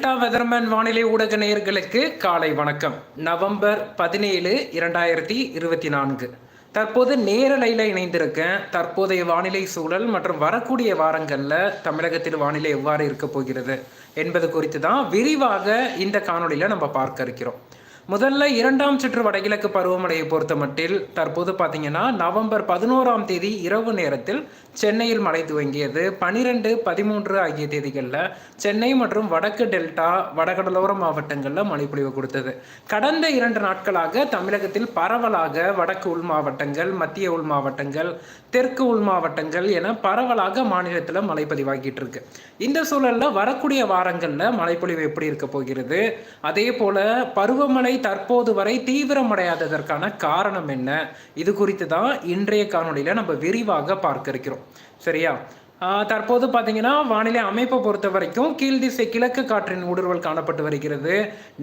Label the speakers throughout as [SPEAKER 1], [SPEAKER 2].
[SPEAKER 1] Delta weatherman வானிலை ஊடக நேயர்களுக்கு காலை வணக்கம். நவம்பர் பதினேழு இரண்டாயிரத்தி இருபத்தி நான்கு. தற்போது நேரலையில் இணைந்திருக்கேன். தற்போதைய வானிலை சூழல் மற்றும் வரக்கூடிய வாரங்களில் தமிழகத்தில் வானிலை எவ்வாறு இருக்க போகிறது என்பது குறித்து தான் விரிவாக இந்த காணொலியில் நம்ம பார்க்க இருக்கிறோம். முதல்ல இரண்டாம் சுற்று வடகிழக்கு பருவமழையை பொறுத்த மட்டில் தற்போது பார்த்தீங்கன்னா நவம்பர் பதினோராம் தேதி இரவு நேரத்தில் சென்னையில் மழை துவங்கியது. பனிரெண்டு பதிமூன்று ஆகிய தேதிகளில் சென்னை மற்றும் வடக்கு டெல்டா வடகடலோர மாவட்டங்களில் மழை பொழிவு கொடுத்தது. கடந்த இரண்டு நாட்களாக தமிழகத்தில் பரவலாக வடக்கு உள் மாவட்டங்கள் மத்திய உள் மாவட்டங்கள் தெற்கு உள் மாவட்டங்கள் என பரவலாக மாநிலத்தில் மழை பதிவாகிட்டு இருக்கு. இந்த சூழலில் வரக்கூடிய வாரங்களில் மழைப்பொழிவு எப்படி இருக்க போகிறது? அதே போல பருவமழை தற்போது வரை தீவிரமடையாததற்கான காரணம் என்ன? இது குறித்து தான் இன்றைய காணொலியில் நம்ம விரிவாக பார்க்க இருக்கிறோம். சரியா? தற்போது பார்த்தீங்கன்னா வானிலை அமைப்பை பொறுத்த வரைக்கும் கீழ்திசை கிழக்கு காற்றின் ஊடுருவல் காணப்பட்டு வருகிறது.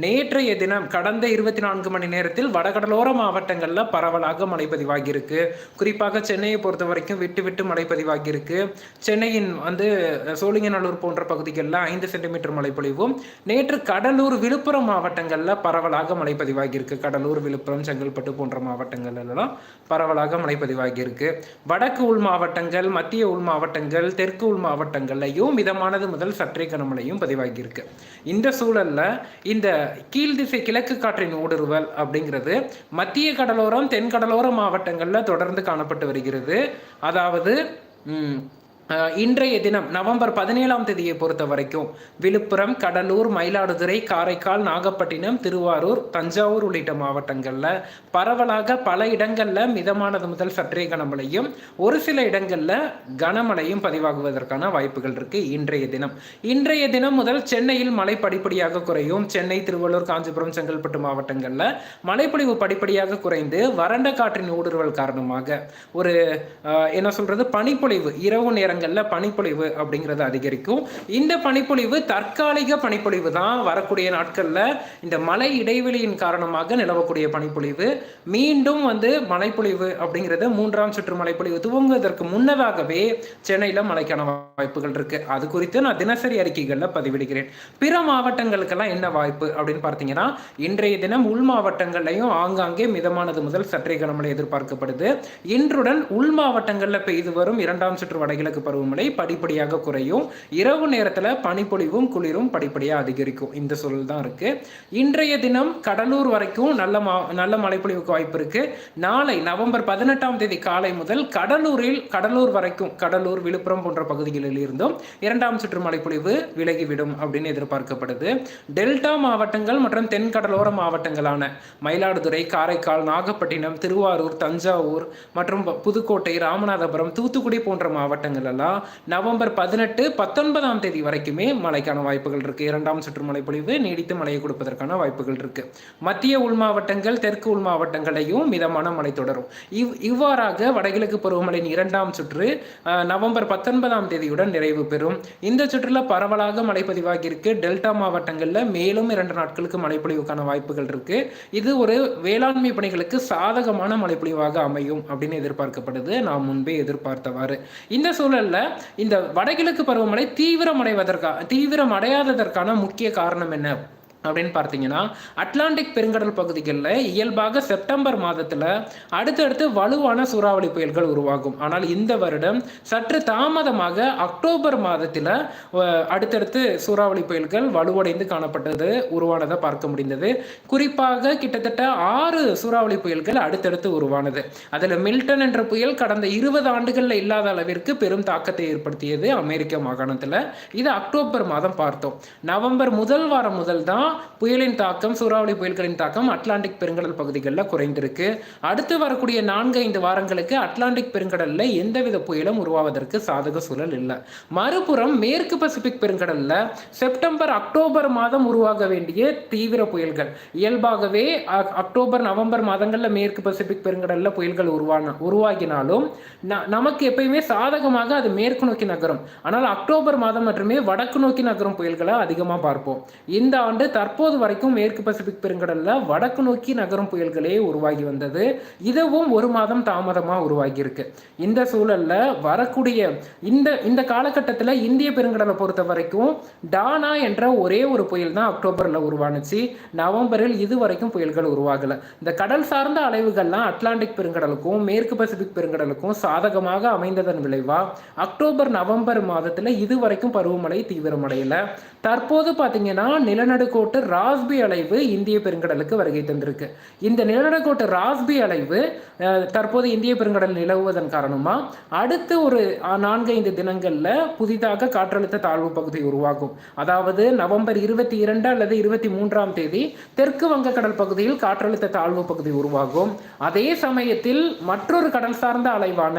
[SPEAKER 1] நேற்றைய தினம் கடந்த இருபத்தி நான்கு மணி நேரத்தில் வடகடலோர மாவட்டங்களில் பரவலாக மழை பதிவாகியிருக்கு. குறிப்பாக சென்னையை பொறுத்த வரைக்கும் விட்டு விட்டு மழை பதிவாகியிருக்கு. சென்னையின் வந்து சோழிங்கநல்லூர் போன்ற பகுதிகளில் ஐந்து சென்டிமீட்டர் மழை பொழிவும். நேற்று கடலூர் விழுப்புரம் மாவட்டங்களில் பரவலாக மழை பதிவாகியிருக்கு. கடலூர் விழுப்புரம் செங்கல்பட்டு போன்ற மாவட்டங்கள்லாம் பரவலாக மழை பதிவாகியிருக்கு. வடக்கு உள் மாவட்டங்கள் மத்திய உள் மாவட்டங்கள் தெற்கு உள் மாவட்டங்கள்லையும் மிதமானது முதல் சற்றே கனமழையும் பதிவாகியிருக்கு. இந்த சூழல்ல இந்த கீழ் திசை கிழக்கு காற்றின் ஊடுருவல் அப்படிங்கிறது மத்திய கடலோரம் தென் கடலோர தொடர்ந்து காணப்பட்டு வருகிறது. அதாவது இன்றைய தினம் நவம்பர் பதினேழாம் தேதியை பொறுத்த வரைக்கும் விழுப்புரம் கடலூர் மயிலாடுதுறை காரைக்கால் நாகப்பட்டினம் திருவாரூர் தஞ்சாவூர் உள்ளிட்ட மாவட்டங்களில் பரவலாக பல இடங்களில் மிதமானது முதல் சற்றே கனமழையும் ஒரு சில இடங்களில் கனமழையும் பதிவாகுவதற்கான வாய்ப்புகள் இருக்கு இன்றைய தினம். இன்றைய தினம் முதல் சென்னையில் மழை படிப்படியாக குறையும். சென்னை திருவள்ளூர் காஞ்சிபுரம் செங்கல்பட்டு மாவட்டங்களில் மழைப்பொழிவு படிப்படியாக குறைந்து வறண்ட காற்றின் ஊடுருவல் காரணமாக ஒரு என்ன சொல்றது பனிப்பொழிவு இரவு நேரம் நேரங்களில் பனிப்பொழிவு அப்படிங்கிறது அதிகரிக்கும். இந்த பனிப்பொழிவு தற்காலிக பனிப்பொழிவு தான் வரக்கூடிய நாட்களில் இந்த மழை இடைவெளியின் காரணமாக நிலவக்கூடிய பனிப்பொழிவு. மீண்டும் வந்து மழைப்பொழிவு அப்படிங்கிறது மூன்றாம் சுற்று மழைப்பொழிவு துவங்குவதற்கு முன்னதாகவே சென்னையில் மழைக்கான வாய்ப்புகள் இருக்கு. அது குறித்து நான் தினசரி அறிக்கைகளில் பதிவிடுகிறேன். பிற மாவட்டங்களுக்கெல்லாம் என்ன வாய்ப்பு அப்படின்னு பார்த்தீங்கன்னா இன்றைய தினம் உள் மாவட்டங்கள்லையும் ஆங்காங்கே மிதமானது முதல் சற்றே கனமழை எதிர்பார்க்கப்படுது. இன்றுடன் உள் மாவட்டங்களில் பெய்து வரும் இரண்டாம் சுற்று வடகிழக்கு பருவமழை படிப்படியாக குறையும். இரவு நேரத்தில் பனிப்பொழிவும் குளிரும் படிப்படியாக அதிகரிக்கும். இந்த சூழல் தான் இருக்கு. இன்றைய தினம் கடலூர் வரைக்கும் நல்ல மா நல்ல மழைப்பொழிவுக்கு வாய்ப்பு இருக்கு. நாளை நவம்பர் பதினெட்டாம் தேதி காலை முதல் கடலூரில் கடலூர் வரைக்கும் கடலூர் விழுப்புரம் போன்ற பகுதிகளில் இருந்தும் இரண்டாம் சுற்று மழைப்பொழிவு விலகிவிடும் அப்படின்னு எதிர்பார்க்கப்படுது. டெல்டா மாவட்டங்கள் மற்றும் தென் கடலோர மாவட்டங்களான மயிலாடுதுறை காரைக்கால் நாகப்பட்டினம் திருவாரூர் தஞ்சாவூர் மற்றும் புதுக்கோட்டை ராமநாதபுரம் தூத்துக்குடி போன்ற மாவட்டங்கள் பார்த்தீங்கன்னா நவம்பர் பதினெட்டு பத்தொன்பதாம் தேதி வரைக்குமே மழைக்கான வாய்ப்புகள் இருக்கு. இரண்டாம் சுற்று மழைப்பொழிவு நீடித்து மழையை கொடுப்பதற்கான வாய்ப்புகள் இருக்கு. மத்திய உள் மாவட்டங்கள் தெற்கு உள் மாவட்டங்களையும் மிதமான மழை தொடரும். இவ் இவ்வாறாக வடகிழக்கு பருவமழையின் இரண்டாம் சுற்று நவம்பர் பத்தொன்பதாம் தேதியுடன் நிறைவு பெறும். இந்த சுற்றுல பரவலாக மழை பதிவாகியிருக்கு டெல்டா மாவட்டங்களில் மேலும் இரண்டு நாட்களுக்கு மழைப்பொழிவுக்கான வாய்ப்புகள் இருக்கு. இது ஒரு வேளாண்மை பணிகளுக்கு சாதகமான மழைப்பொழிவாக அமையும் அப்படின்னு எதிர்பார்க்கப்படுது. நாம் முன்பே எதிர்பார்த்தவாறு. இந்த சூழல் நாட்களில் இந்த வடகிழக்கு பருவமழை தீவிரமடைவதற்கா தீவிரமடையாததற்கான முக்கிய காரணம் என்ன? அப்படின்னு பார்த்தீங்கன்னா அட்லாண்டிக் பெருங்கடல் பகுதிகளில் இயல்பாக செப்டம்பர் மாதத்தில் அடுத்தடுத்து வலுவான சூறாவளி புயல்கள் உருவாகும். ஆனால் இந்த வருடம் சற்று தாமதமாக அக்டோபர் மாதத்தில் அடுத்தடுத்து சூறாவளி புயல்கள் வலுவடைந்து காணப்பட்டது உருவானதை பார்க்க முடிந்தது. குறிப்பாக கிட்டத்தட்ட ஆறு சூறாவளி புயல்கள் அடுத்தடுத்து உருவானது. அதில் மில்டன் என்ற புயல் கடந்த இருபது ஆண்டுகளில் இல்லாத அளவிற்கு பெரும் தாக்கத்தை ஏற்படுத்தியது அமெரிக்க மாகாணத்தில். இது அக்டோபர் மாதம் பார்த்தோம். நவம்பர் முதல் வாரம் முதல் தான் புயலின் தாக்கம் சூறாவளி புயல்களின் தாக்கம் அட்லாண்டிக் பெருங்கடல் பகுதிகளில் குறைந்திருக்கு. அடுத்து வரக்கூடிய நான்கு ஐந்து வாரங்களுக்கு அட்லாண்டிக் பெருங்கடலில் எந்தவித புயலும் உருவாவதற்கு சாதக சூழல் இல்லை. மறுபுறம் மேற்கு பசிபிக் பெருங்கடலில் செப்டம்பர் அக்டோபர் மாதம் உருவாக வேண்டிய தீவிர புயல்கள். இயல்பாகவே அக்டோபர் நவம்பர் மாதங்களில் மேற்கு பசிபிக் பெருங்கடலில் புயல்கள் உருவான உருவாகினாலும் ந- நமக்கு எப்பயுமே சாதகமாக அது மேற்கு நோக்கி நகரும். ஆனால் அக்டோபர் மாதம் மட்டுமே வடக்கு நோக்கி நகரும் புயல்களை அதிகமாக பார்ப்போம். இந்த ஆண்டு தற்போது வரைக்கும் மேற்கு பசிபிக் பெருங்கடல்ல வடக்கு நோக்கி நகரும் புயல்களே உருவாகி வந்தது. இதுவும் ஒரு மாதம் தாமதமாக உருவாகி இருக்கு இந்த சூழல்ல வரக்கூடிய இந்த இந்த காலகட்டத்தில் இந்திய பெருங்கடலை பொறுத்த வரைக்கும் டானா என்ற ஒரே ஒரு புயல் தான் அக்டோபரில் உருவானுச்சு. நவம்பரில் இது வரைக்கும் புயல்கள் உருவாகலை. இந்த கடல் சார்ந்த அலைவுகள்லாம் அட்லாண்டிக் பெருங்கடலுக்கும் மேற்கு பசிபிக் பெருங்கடலுக்கும் சாதகமாக அமைந்ததன் விளைவா அக்டோபர் நவம்பர் மாதத்தில் இதுவரைக்கும் பருவமழை தீவிரமடையல. தற்போது பார்த்தீங்கன்னா நிலநடுக்கோட்டு ராஸ்பி அலைவு இந்திய பெருங்கடலுக்கு வருகை தந்திருக்கு. இந்த நிலநடுக்கோட்டு ராஸ்பி அலைவு தற்போது இந்திய பெருங்கடல் நிலவுவதன் காரணமாக அடுத்து ஒரு நான்கு ஐந்து தினங்களில் புதிதாக காற்றழுத்த தாழ்வு பகுதி உருவாகும். அதாவது நவம்பர் இருபத்தி இரண்டு அல்லது இருபத்தி மூன்றாம் தேதி தெற்கு வங்கக்கடல் பகுதியில் காற்றழுத்த தாழ்வு பகுதி உருவாகும். அதே சமயத்தில் மற்றொரு கடல் சார்ந்த அலைவான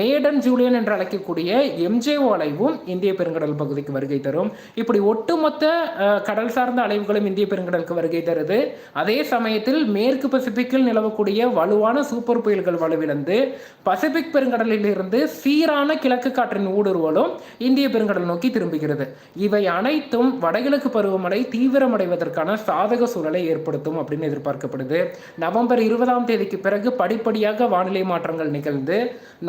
[SPEAKER 1] மேடன் ஜூலியன் என்று அழைக்கக்கூடிய எம்ஜேஓ அலைவும் இந்திய பெருங்கடல் பகுதிக்கு வருகை தரும். இப்படி ஒட்டுமொத்த கடல் சார்ந்த அலைவு வாயுக்களும் இந்திய பெருங்கடலுக்கு வருகை தருது. அதே சமயத்தில் மேற்கு பசிபிக்கில் நிலவக்கூடிய வலுவான சூப்பர் புயல்கள் வலுவிழந்து பசிபிக் பெருங்கடலில் இருந்து சீரான கிழக்கு காற்றின் ஊடுருவலும் இந்திய பெருங்கடல் நோக்கி திரும்புகிறது. இவை அனைத்தும் வடகிழக்கு பருவமழை தீவிரமடைவதற்கான சாதக சூழலை ஏற்படுத்தும் அப்படின்னு எதிர்பார்க்கப்படுது. நவம்பர் இருபதாம் தேதிக்கு பிறகு படிப்படியாக வானிலை மாற்றங்கள் நிகழ்ந்து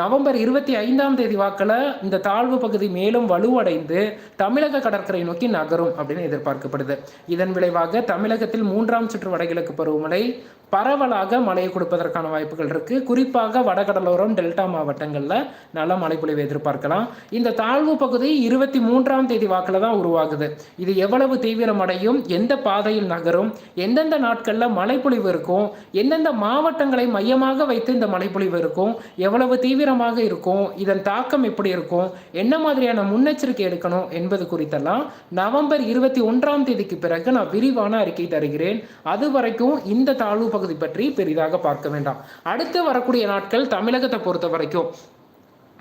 [SPEAKER 1] நவம்பர் இருபத்தி ஐந்தாம் தேதி வாக்கில் இந்த தாழ்வு பகுதி மேலும் வலுவடைந்து தமிழக கடற்கரை நோக்கி நகரும் அப்படின்னு எதிர்பார்க்கப்படுது. இதன் விளைவாக தமிழகத்தில் மூன்றாம் சுற்று வடகிழக்கு பருவமழை பரவலாக மழையை கொடுப்பதற்கான வாய்ப்புகள் இருக்கு. குறிப்பாக வடகடலோரம் டெல்டா மாவட்டங்களில் நல்ல மழைப்பொழிவை எதிர்பார்க்கலாம். இந்த தாழ்வு பகுதி இருபத்தி மூன்றாம் தேதி வாக்கில் தான் உருவாகுது. இது எவ்வளவு தீவிரமடையும் எந்த பாதையில் நகரும்? எந்தெந்த நாட்களில் மழைப்பொழிவு இருக்கும்? எந்தெந்த மாவட்டங்களை மையமாக வைத்து இந்த மழைப்பொழிவு இருக்கும்? எவ்வளவு தீவிரமாக இருக்கும்? இதன் தாக்கம் எப்படி இருக்கும்? என்ன மாதிரியான முன்னெச்சரிக்கை எடுக்கணும் என்பது குறித்தெல்லாம் நவம்பர் இருபத்தி ஒன்றாம் தேதிக்கு பிறகு நான் விரிவான அறிக்கை தருகிறேன். அது வரைக்கும் இந்த தாழ்வு பகுதி பற்றி பெரிதாக பார்க்க வேண்டாம். அடுத்து வரக்கூடிய நாட்கள் தமிழகத்தை பொறுத்த வரைக்கும்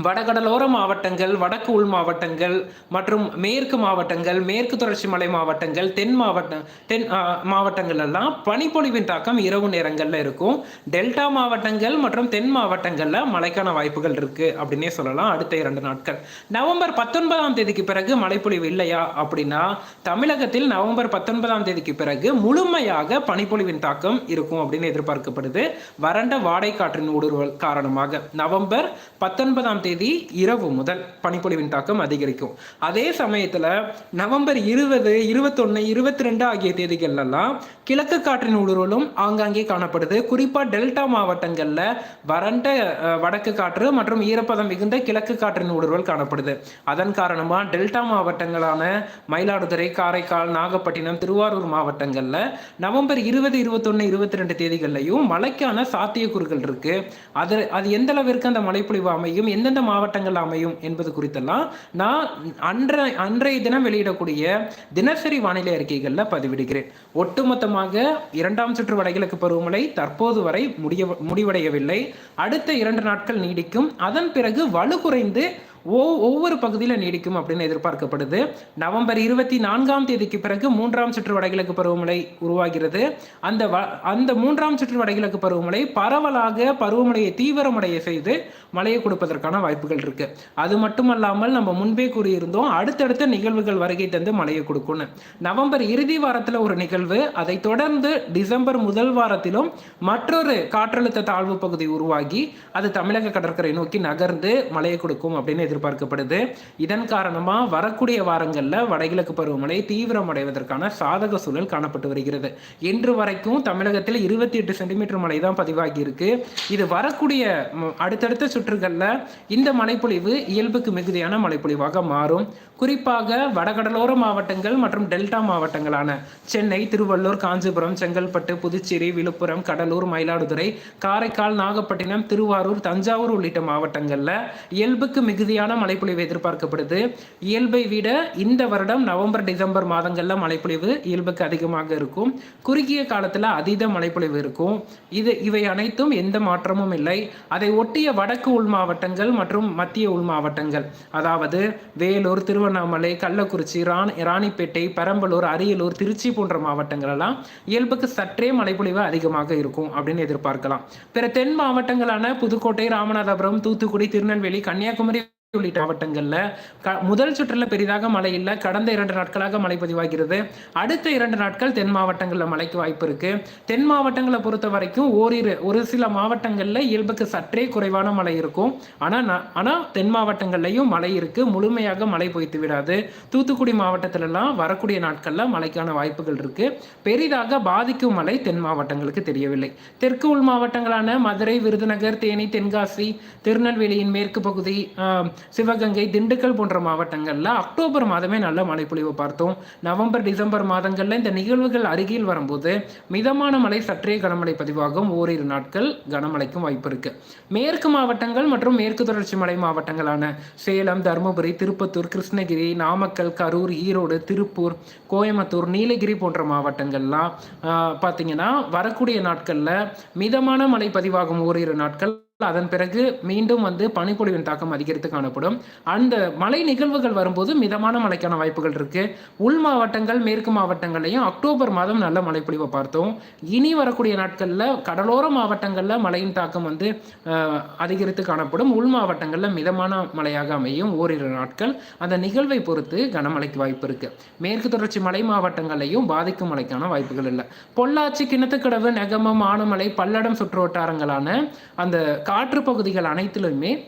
[SPEAKER 1] வடகடலோர மாவட்டங்கள் வடக்கு உள் மாவட்டங்கள் மற்றும் மேற்கு மாவட்டங்கள் மேற்கு தொடர்ச்சி மலை மாவட்டங்கள் தென் மாவட்ட தென் மாவட்டங்கள் எல்லாம் பனிப்பொழிவின் தாக்கம் இரவு நேரங்களில் இருக்கும். டெல்டா மாவட்டங்கள் மற்றும் தென் மாவட்டங்களில் மழைக்கான வாய்ப்புகள் இருக்கு அப்படின்னே சொல்லலாம் அடுத்த இரண்டு நாட்கள். நவம்பர் பத்தொன்பதாம் தேதிக்கு பிறகு மழைப்பொழிவு இல்லையா அப்படின்னா தமிழகத்தில் நவம்பர் பத்தொன்பதாம் தேதிக்கு பிறகு முழுமையாக பனிப்பொழிவின் தாக்கம் இருக்கும் அப்படின்னு எதிர்பார்க்கப்படுது. வறண்ட வாடை காற்றின் ஊடுருவல் காரணமாக நவம்பர் பத்தொன்பதாம் தேதி இரவு முதல் பனிப்பொழிவின் தாக்கம் அதிகரிக்கும். அதே சமயத்தில் நவம்பர் இருபது இருபத்தொன்று இருபத்தி ரெண்டு ஆகிய தேதிகள்லாம் கிழக்கு காற்றின் ஊடுருவலும் ஆங்காங்கே காணப்படுது. குறிப்பாக டெல்டா மாவட்டங்களில் வறண்ட வடக்கு காற்று மற்றும் ஈரப்பதம் மிகுந்த கிழக்கு காற்றின் ஊடுருவல் காணப்படுது. அதன் காரணமாக டெல்டா மாவட்டங்களான மயிலாடுதுறை காரைக்கால் நாகப்பட்டினம் திருவாரூர் மாவட்டங்களில் நவம்பர் இருபது இருபத்தொன்று இருபத்தி ரெண்டு தேதிகள்லையும் மழைக்கான சாத்தியக்கூறுகள் இருக்கு. அது அது எந்த அளவிற்கு அந்த மழைப்பொழிவு அமையும் எந்தெந்த மாவட்டங்கள் அமையும் என்பது குறித்தெல்லாம் நான் அன்றை அன்றைய தினம் வெளியிடக்கூடிய தினசரி வானிலை அறிக்கைகளில் பதிவிடுகிறேன். ஒட்டுமொத்தமாக இரண்டாம் சுற்று வடகிழக்கு பருவமழை தற்போது வரை முடிய முடிவடையவில்லை. அடுத்த இரண்டு நாட்கள் நீடிக்கும். அதன் பிறகு வலு குறைந்து ஒவ்வொரு பகுதியில் நீடிக்கும் அப்படின்னு எதிர்பார்க்கப்படுது. நவம்பர் இருபத்தி நான்காம் தேதிக்கு பிறகு மூன்றாம் சுற்று வடகிழக்கு பருவமழை உருவாகிறது. அந்த வ அந்த மூன்றாம் சுற்று வடகிழக்கு பருவமழை பரவலாக பருவமழையை தீவிரமடைய செய்து மழையை கொடுப்பதற்கான வாய்ப்புகள் இருக்கு. அது மட்டுமல்லாமல் நம்ம முன்பே கூறியிருந்தோம் அடுத்தடுத்த நிகழ்வுகள் வருகை தந்து மழையை கொடுக்கும்னு. நவம்பர் இறுதி வாரத்தில் ஒரு நிகழ்வு அதை தொடர்ந்து டிசம்பர் முதல் வாரத்திலும் மற்றொரு காற்றழுத்த தாழ்வு பகுதி உருவாகி அது தமிழக கடற்கரை நோக்கி நகர்ந்து மழையை கொடுக்கும் அப்படின்னு எதிர்பார்க்கப்படுது. இதன் காரணமாக வரக்கூடிய வாரங்களில் வடகிழக்கு பருவமழை தீவிரமடைவதற்கான சாதக சூழல் காணப்பட்டு வருகிறது. இன்று வரைக்கும் தமிழகத்தில் இருபத்தி எட்டு சென்டிமீட்டர் மழை தான் பதிவாகி இருக்கு. இது வரக்கூடிய அடுத்தடுத்த சுற்றுகளில் இந்த மழைப்பொழிவு இயல்புக்கு மிகுதியான மழைப்பொழிவாக மாறும். குறிப்பாக வடகடலோர மாவட்டங்கள் மற்றும் டெல்டா மாவட்டங்களான சென்னை திருவள்ளூர் காஞ்சிபுரம் செங்கல்பட்டு புதுச்சேரி விழுப்புரம் கடலூர் மயிலாடுதுறை காரைக்கால் நாகப்பட்டினம் திருவாரூர் தஞ்சாவூர் உள்ளிட்ட மாவட்டங்களில் இயல்புக்கு மிகுதியான மழைப்பொழிவு எதிர்பார்க்கப்படுது. இயல்பை விட இந்த வருடம் நவம்பர் டிசம்பர் மாதங்களில் மழைப்பொழிவு இயல்புக்கு அதிகமாக இருக்கும். குறுகிய காலத்தில் அதீத மழைப்பொழிவு இருக்கும். இது இவை அனைத்தும் எந்த மாற்றமும் இல்லை. அதை ஒட்டிய வடக்கு உள் மாவட்டங்கள் மற்றும் மத்திய உள் மாவட்டங்கள் அதாவது வேலூர் திருவண்ணாமலை கள்ளக்குறிச்சி ராணி ராணிப்பேட்டை பெரம்பலூர் அரியலூர் திருச்சி போன்ற மாவட்டங்கள் எல்லாம் இயல்புக்கு சற்றே மழைப்பொழிவு அதிகமாக இருக்கும் அப்படின்னு எதிர்பார்க்கலாம். பிற தென் மாவட்டங்களான புதுக்கோட்டை ராமநாதபுரம் தூத்துக்குடி திருநெல்வேலி கன்னியாகுமரி உள்ளிட்ட மாவட்டங்களில். க முதல் சுற்றில் பெரிதாக மழை இல்லை. கடந்த இரண்டு நாட்களாக மழை பதிவாகிறது. அடுத்த இரண்டு நாட்கள் தென் மாவட்டங்களில் மழைக்கு வாய்ப்பு இருக்கு. தென் மாவட்டங்களை பொறுத்த வரைக்கும் ஓரிரு ஒரு சில மாவட்டங்களில் இயல்புக்கு சற்றே குறைவான மழை இருக்கும். ஆனால் ஆனால் தென் மாவட்டங்கள்லையும் மழை இருக்கு. முழுமையாக மழை பொய்த்து விடாது. தூத்துக்குடி மாவட்டத்திலலாம் வரக்கூடிய நாட்களில் மழைக்கான வாய்ப்புகள் இருக்கு. பெரிதாக பாதிக்கும் மழை தென் மாவட்டங்களுக்கு தெரியவில்லை. தெற்கு உள் மாவட்டங்களான மதுரை விருதுநகர் தேனி தென்காசி திருநெல்வேலியின் மேற்கு பகுதி சிவகங்கை திண்டுக்கல் போன்ற மாவட்டங்களில் அக்டோபர் மாதமே நல்ல மழைப்பொழிவு பார்த்தோம். நவம்பர் டிசம்பர் மாதங்களில் இந்த நிகழ்வுகள் அருகில் வரும்போது மிதமான மழை சற்றே கனமழை பதிவாகும். ஓரிரு நாட்கள் கனமழைக்கும் வாய்ப்பு இருக்கு. மேற்கு மாவட்டங்கள் மற்றும் மேற்கு தொடர்ச்சி மலை மாவட்டங்களான சேலம் தருமபுரி திருப்பத்தூர் கிருஷ்ணகிரி நாமக்கல் கரூர் ஈரோடு திருப்பூர் கோயம்புத்தூர் நீலகிரி போன்ற மாவட்டங்கள்லாம் பார்த்தீங்கன்னா வரக்கூடிய நாட்களில் மிதமான மழை பதிவாகும். ஓரிரு நாட்கள் அதன் பிறகு மீண்டும் வந்து பனிப்பொழிவின் தாக்கம் அதிகரித்து காணப்படும். அந்த மழை நிகழ்வுகள் வரும்போது மிதமான மழைக்கான வாய்ப்புகள் இருக்கு. உள் மாவட்டங்கள் மேற்கு மாவட்டங்கள்லையும் அக்டோபர் மாதம் நல்ல மழைப்பொழிவை பார்த்தோம். இனி வரக்கூடிய நாட்களில் கடலோர மாவட்டங்களில் மழையின் தாக்கம் வந்து அதிகரித்து காணப்படும். உள் மாவட்டங்களில் மிதமான மழையாக அமையும் ஓரிரு நாட்கள். அந்த நிகழ்வை பொறுத்து கனமழைக்கு வாய்ப்பு இருக்கு. மேற்கு தொடர்ச்சி மலை மாவட்டங்களையும் பாதிக்கும் மழைக்கான வாய்ப்புகள் இல்லை. பொள்ளாச்சி கிணத்துக்கடவு நெகமம் ஆனமலை பல்லடம் சுற்று வட்டாரங்களான அந்த காற்று பகுதிகள் அனைத்திலுமே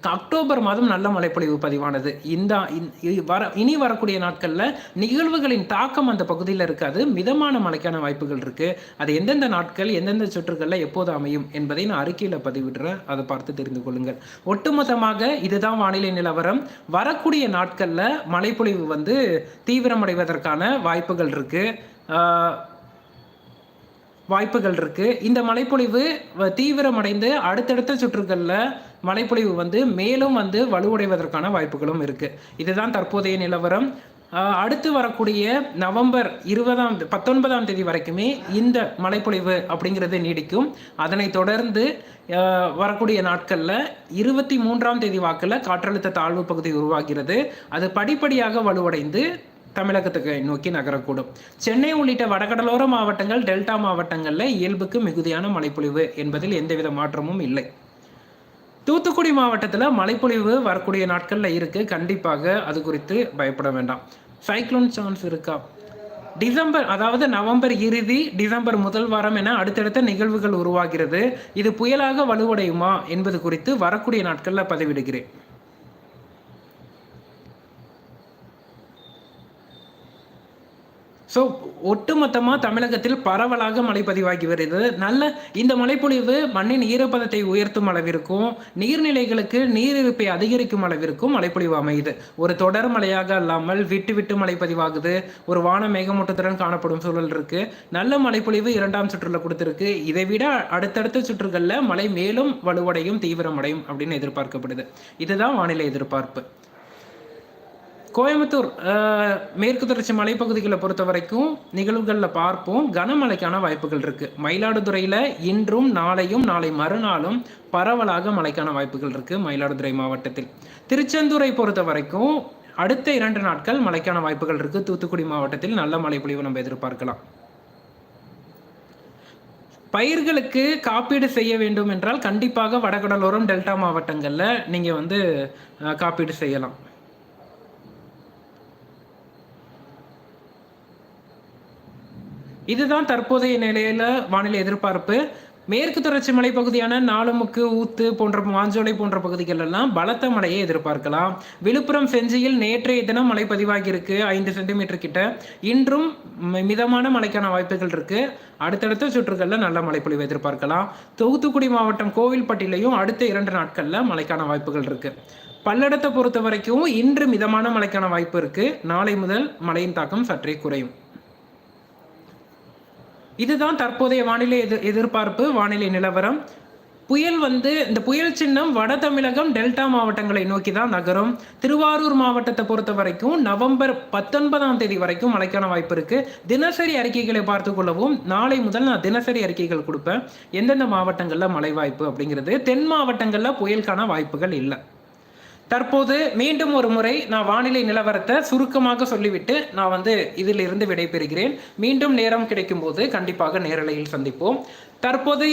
[SPEAKER 1] அக்டோபர் மாதம் நல்ல மழைப்பொழிவு பதிவானது. இந்த இந்- இ- வர இனி வரக்கூடிய நாட்களில் நிகழ்வுகளின் தாக்கம் அந்த பகுதியில் இருக்காது. மிதமான மழைக்கான வாய்ப்புகள் இருக்கு. அது எந்தெந்த நாட்கள் எந்தெந்த சுற்றுகளில் எப்போது அமையும் என்பதை நான் அறிக்கையில் பதிவிடுறேன். அதை பார்த்து தெரிந்து கொள்ளுங்கள். ஒட்டுமொத்தமாக இதுதான் வானிலை நிலவரம். வரக்கூடிய நாட்களில் மழைப்பொழிவு வந்து தீவிரமடைவதற்கான வாய்ப்புகள் இருக்கு. வாய்ப்புகள் இருக்கு. இந்த மழைப்பொழிவு வ- தீவிரமடைந்து அடுத்தடுத்த சுற்றுகளில் மழைப்பொழிவு வந்து மேலும் வந்து வலுவடைவதற்கான வாய்ப்புகளும் இருக்கு. இதுதான் தற்போதைய நிலவரம். அடுத்து வரக்கூடிய நவம்பர் இருபதாம் பத்தொன்பதாம் தேதி வரைக்குமே இந்த மழைப்பொழிவு அப்படிங்கிறது நீடிக்கும். அதனை தொடர்ந்து வரக்கூடிய நாட்களில் இருபத்தி மூன்றாம் தேதி வாக்கில் காற்றழுத்த தாழ்வு பகுதி உருவாகிறது. அது படிப்படியாக வலுவடைந்து தமிழகத்துக்கு நோக்கி நகரக்கூடும். சென்னை உள்ளிட்ட வடகடலோர மாவட்டங்கள் டெல்டா மாவட்டங்களில் இயல்புக்கு மிகுதியான மழைப்பொழிவு என்பதில் எந்தவித மாற்றமும் இல்லை. தூத்துக்குடி மாவட்டத்தில் மழைப்பொழிவு வரக்கூடிய நாட்களில் இருக்கு. கண்டிப்பாக அது குறித்து பயப்பட வேண்டாம். சைக்ளோன் சான்ஸ் இருக்கா? டிசம்பர் அதாவது நவம்பர் இறுதி டிசம்பர் முதல் வாரம் என அடுத்தடுத்த நிகழ்வுகள் உருவாகிறது. இது புயலாக வலுவடையுமா என்பது குறித்து வரக்கூடிய நாட்களில் பதிவிடுகிறேன். ஸோ ஒட்டுமொத்தமாக தமிழகத்தில் பரவலாக மழை பதிவாகி வருகிறது நல்ல இந்த மழைப்பொழிவு மண்ணின் ஈரப்பதத்தை உயர்த்தும் அளவிற்கும் நீர்நிலைகளுக்கு நீர் இருப்பை அதிகரிக்கும் அளவிற்கும் மழைப்பொழிவு அமையுது. ஒரு தொடர் மழையாக அல்லாமல் விட்டு விட்டு மழை பதிவாகுது ஒரு வான மேகமூட்டத்துடன் காணப்படும் சூழல் இருக்கு. நல்ல மழைப்பொழிவு இரண்டாம் சுற்றுல கொடுத்துருக்கு. இதை விட அடுத்தடுத்த சுற்றுகளில் மழை மேலும் வலுவடையும் தீவிரமடையும் அப்படின்னு எதிர்பார்க்கப்படுது. இதுதான் வானிலை எதிர்பார்ப்பு. கோயம்புத்தூர் மேற்கு தொடர்ச்சி மலைப்பகுதிகளை பொறுத்த வரைக்கும் நிகழ்வுகளில் பார்ப்போம். கனமழைக்கான வாய்ப்புகள் இருக்கு. மயிலாடுதுறையில் இன்றும் நாளையும் நாளை மறுநாளும் பரவலாக மழைக்கான வாய்ப்புகள் இருக்கு மயிலாடுதுறை மாவட்டத்தில். திருச்செந்தூரை பொறுத்த வரைக்கும் அடுத்த இரண்டு நாட்கள் மழைக்கான வாய்ப்புகள் இருக்கு. தூத்துக்குடி மாவட்டத்தில் நல்ல மழை பொழிவு நம்ம எதிர்பார்க்கலாம். பயிர்களுக்கு காப்பீடு செய்ய வேண்டும் என்றால் கண்டிப்பாக வடகடலோரம் டெல்டா மாவட்டங்களில் நீங்கள் வந்து காப்பீடு செய்யலாம். இதுதான் தற்போதைய நிலையில வானிலை எதிர்பார்ப்பு. மேற்கு தொடர்ச்சி மலைப்பகுதியான நாலுமுக்கு ஊத்து போன்ற மாஞ்சோலை போன்ற பகுதிகள் எல்லாம் பலத்த மழையை எதிர்பார்க்கலாம். விழுப்புரம் செஞ்சியில் நேற்றைய தினம் மழை பதிவாகி இருக்கு ஐந்து சென்டிமீட்டர் கிட்ட. இன்றும் மி- மிதமான மழைக்கான வாய்ப்புகள் இருக்கு. அடுத்தடுத்த சுற்றுகளில் நல்ல மழைப்பொழிவு எதிர்பார்க்கலாம். தூத்துக்குடி மாவட்டம் கோவில்பட்டியிலையும் அடுத்த இரண்டு நாட்களில் மழைக்கான வாய்ப்புகள் இருக்கு. பல்லடத்தை பொறுத்த வரைக்கும் இன்று மிதமான மழைக்கான வாய்ப்பு இருக்கு. நாளை முதல் மழையின் தாக்கம் சற்றே குறையும். இதுதான் தற்போதைய வானிலை எதிர் எதிர்பார்ப்பு வானிலை நிலவரம். புயல் வந்து இந்த புயல் சின்னம் வட தமிழகம் டெல்டா மாவட்டங்களை நோக்கி தான் நகரும். திருவாரூர் மாவட்டத்தை பொறுத்த வரைக்கும் நவம்பர் பத்தொன்பதாம் தேதி வரைக்கும் மழைக்கான வாய்ப்பு இருக்கு. தினசரி அறிக்கைகளை பார்த்து கொள்ளவும் நாளை முதல் நான் தினசரி அறிக்கைகள் கொடுப்பேன். எந்தெந்த மாவட்டங்களில் மழை வாய்ப்பு அப்படிங்கிறது தென் மாவட்டங்களில் புயலுக்கான வாய்ப்புகள் இல்லை. தற்போது மீண்டும் ஒரு முறை நான் வானிலை நிலவரத்தை சுருக்கமாக சொல்லிவிட்டு நான் வந்து இதிலிருந்து விடைபெறுகிறேன். மீண்டும் நேரம் கிடைக்கும்போது கண்டிப்பாக நேரலையில் சந்திப்போம். தற்போது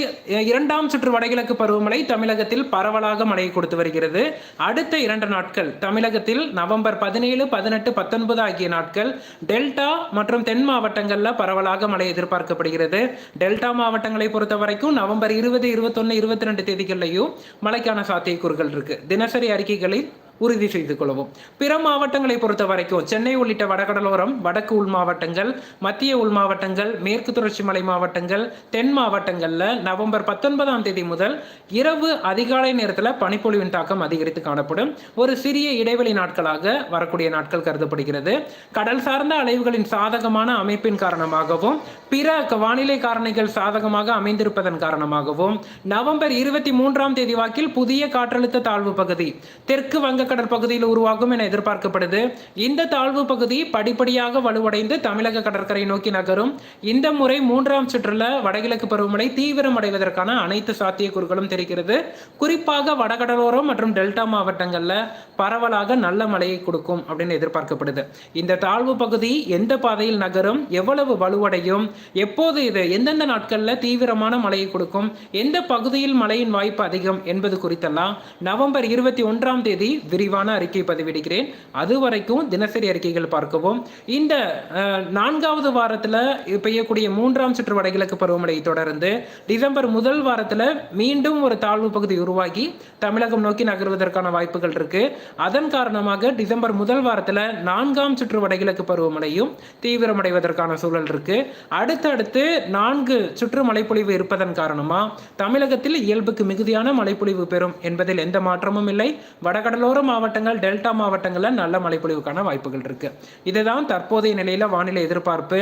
[SPEAKER 1] இரண்டாம் சுற்று வடகிழக்கு பருவமழை தமிழகத்தில் பரவலாக மழை கொடுத்து வருகிறது. அடுத்த இரண்டு நாட்கள் தமிழகத்தில் நவம்பர் பதினேழு பதினெட்டு பத்தொன்பது ஆகிய நாட்கள் டெல்டா மற்றும் தென் மாவட்டங்களில் பரவலாக மழை எதிர்பார்க்கப்படுகிறது. டெல்டா மாவட்டங்களை பொறுத்த வரைக்கும் நவம்பர் இருபது இருபத்தொன்னு இருபத்தி ரெண்டு தேதிகள்லையும் மழைக்கான சாத்தியக்கூறுகள் இருக்கு. தினசரி அறிக்கைகளில் உறுதி செய்து கொள்ளவும். பிற மாவட்டங்களை பொறுத்த வரைக்கும் சென்னை உள்ளிட்ட வடகடலோரம் வடக்கு உள் மாவட்டங்கள் மத்திய உள் மாவட்டங்கள் மேற்கு தொடர்ச்சி மலை மாவட்டங்கள் தென் மாவட்டங்களில் நவம்பர் பத்தொன்பதாம் தேதி முதல் இரவு அதிகாலை நேரத்தில் பனிப்பொழிவின் தாக்கம் அதிகரித்து காணப்படும். ஒரு சிறிய இடைவெளி நாட்களாக வரக்கூடிய நாட்கள் கருதப்படுகிறது. கடல் சார்ந்த அலைவுகளின் சாதகமான அமைப்பின் காரணமாகவும் பிற வானிலை காரணிகள் சாதகமாக அமைந்திருப்பதன் காரணமாகவும் நவம்பர் இருபத்தி மூன்றாம் தேதி வாக்கில் புதிய காற்றழுத்த தாழ்வு பகுதி தெற்கு வங்க வங்கக்கடல் பகுதியில் உருவாகும் என எதிர்பார்க்கப்படுது. இந்த தாழ்வு பகுதி படிப்படியாக வலுவடைந்து தமிழக கடற்கரை நோக்கி நகரும். இந்த முறை மூன்றாம் சுற்றுல வடகிழக்கு பருவமழை தீவிரம் அடைவதற்கான அனைத்து சாத்தியக்கூறுகளும் தெரிகிறது. குறிப்பாக வடகடலோரம் மற்றும் டெல்டா மாவட்டங்கள்ல பரவலாக நல்ல மழையை கொடுக்கும் அப்படின்னு எதிர்பார்க்கப்படுது. இந்த தாழ்வு பகுதி எந்த பாதையில் நகரும்? எவ்வளவு வலுவடையும்? எப்போது இது? எந்தெந்த நாட்கள்ல தீவிரமான மழையை கொடுக்கும்? எந்த பகுதியில் மழையின் வாய்ப்பு அதிகம் என்பது குறித்தெல்லாம் நவம்பர் இருபத்தி ஒன்றாம் தேதி விரிவான அறிக்கை பதிவிடுகிறேன். அது வரைக்கும் தினசரி அறிக்கைகள் பார்க்கவும். இந்த நான்காவது வாரத்தில் பெய்யக்கூடிய மூன்றாம் சுற்று வடகிழக்கு பருவமழை தொடர்ந்து டிசம்பர் முதல் வாரத்தில் மீண்டும் ஒரு தாழ்வு பகுதி உருவாகி தமிழகம் நோக்கி நகர்வதற்கான வாய்ப்புகள் இருக்கு. அதன் காரணமாக டிசம்பர் முதல் வாரத்தில் நான்காம் சுற்று வடகிழக்கு பருவமழையும் தீவிரமடைவதற்கான சூழல் இருக்கு. அடுத்தடுத்து நான்கு சுற்று மழைப்பொழிவு இருப்பதன் காரணமா தமிழகத்தில் இயல்புக்கு மிகுதியான மழைப்பொழிவு பெறும் என்பதில் எந்த மாற்றமும் இல்லை. வடகடலோரம் மாவட்டங்கள் டெல்டா மாவட்டங்களில் நல்ல மழைப்பொழிவுக்கான வாய்ப்புகள் இருக்கு. இதுதான் தற்போதைய நிலையில் வானிலை எதிர்பார்ப்பு.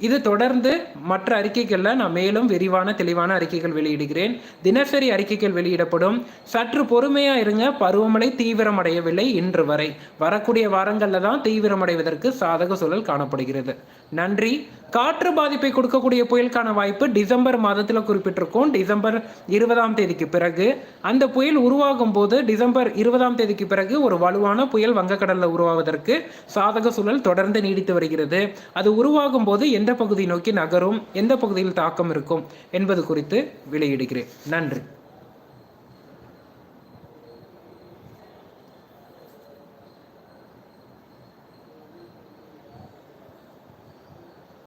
[SPEAKER 1] இது தொடர்ந்து மற்ற அறிக்கைகளில் நான் மேலும் விரிவான தெளிவான அறிக்கைகள் வெளியிடுகிறேன். தினசரி அறிக்கைகள் வெளியிடப்படும். சற்று பொறுமையாக இருங்க. பருவமழை தீவிரமடையவில்லை இன்று வரை. வரக்கூடிய வாரங்களில் தான் தீவிரமடைவதற்கு சாதக சூழல் காணப்படுகிறது. நன்றி. காற்று பாதிப்பை கொடுக்கக்கூடிய புயலுக்கான வாய்ப்பு டிசம்பர் மாதத்தில் குறிப்பிட்டிருக்கோம். டிசம்பர் இருபதாம் தேதிக்கு பிறகு. அந்த புயல் உருவாகும் போது டிசம்பர் இருபதாம் தேதிக்கு பிறகு ஒரு வலுவான புயல் வங்கக்கடலில் உருவாவதற்கு சாதக சூழல் தொடர்ந்து நீடித்து வருகிறது. அது உருவாகும் போது எந்த பகுதி நோக்கி நகரும் எந்த பகுதியில் தாக்கம் இருக்கும் என்பது குறித்து வெளியிடுகிறேன். நன்றி.